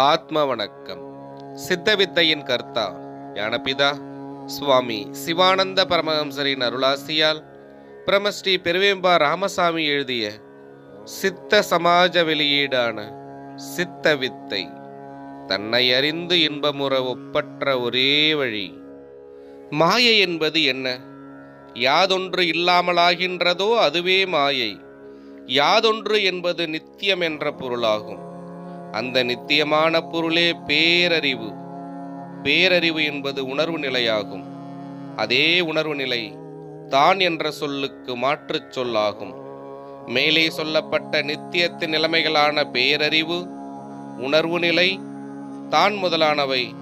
ஆத்ம வணக்கம் சித்தவித்தையின் கர்த்தா ஞானபிதா சுவாமி சிவானந்த பரமஹம்சரின் அருளாசியால் பிரமஸ்ரீ பெருவேம்பா ராமசாமி எழுதிய சித்த சமாஜ வெளியீடான சித்த வித்தை தன்னை அறிந்து இன்பமுற ஒப்பற்ற ஒரே வழி. மாயை என்பது என்ன? யாதொன்று இல்லாமலாகின்றதோ அதுவே மாயை. யாதொன்று என்பது நித்தியம் என்ற பொருளாகும். அந்த நித்தியமான பொருளே பேரறிவு. பேரறிவு என்பது உணர்வு நிலையாகும். அதே உணர்வு நிலை தான் என்ற சொல்லுக்கு மாற்றுச் சொல்லாகும். மேலே சொல்லப்பட்ட நித்தியத்தின் நிலைமைகளான பேரறிவு உணர்வு நிலை தான் முதலானவை.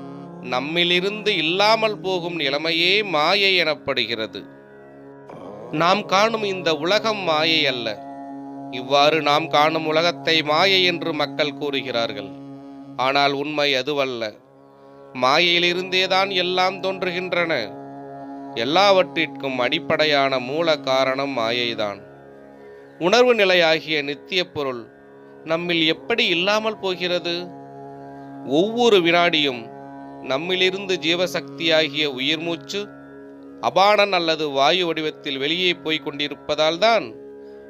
நம்மிலிருந்து இல்லாமல் போகும் நிலைமையே மாயை எனப்படுகிறது. நாம் காணும் இந்த உலகம் மாயை அல்ல. இவ்வாறு நாம் காணும் உலகத்தை மாயை என்று மக்கள் கூறுகிறார்கள். ஆனால் உண்மை அதுவல்ல. மாயையிலிருந்தேதான் எல்லாம் தோன்றுகின்றன. எல்லாவற்றிற்கும் அடிப்படையான மூல காரணம் மாயைதான். உணர்வு நிலையாகிய நித்திய பொருள் நம்மில் எப்படி இல்லாமல் போகிறது? ஒவ்வொரு வினாடியும் நம்மிலிருந்து ஜீவசக்தியாகிய உயிர் மூச்சு அபானன் அல்லது வாயு வடிவத்தில் வெளியே போய்க் கொண்டிருப்பதால்தான்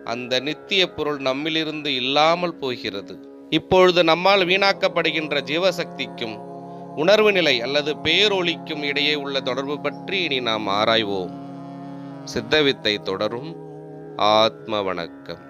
அந்த நித்திய பொருள் நம்மிலிருந்து இல்லாமல் போகிறது. இப்பொழுது நம்மால் வீணாக்கப்படுகின்ற ஜீவசக்திக்கும் உணர்வு நிலை அல்லது பேரொழிக்கும் இடையே உள்ள தொடர்பு பற்றி இனி நாம் ஆராய்வோம். சித்தவித்தை தொடரும். ஆத்ம வணக்கம்.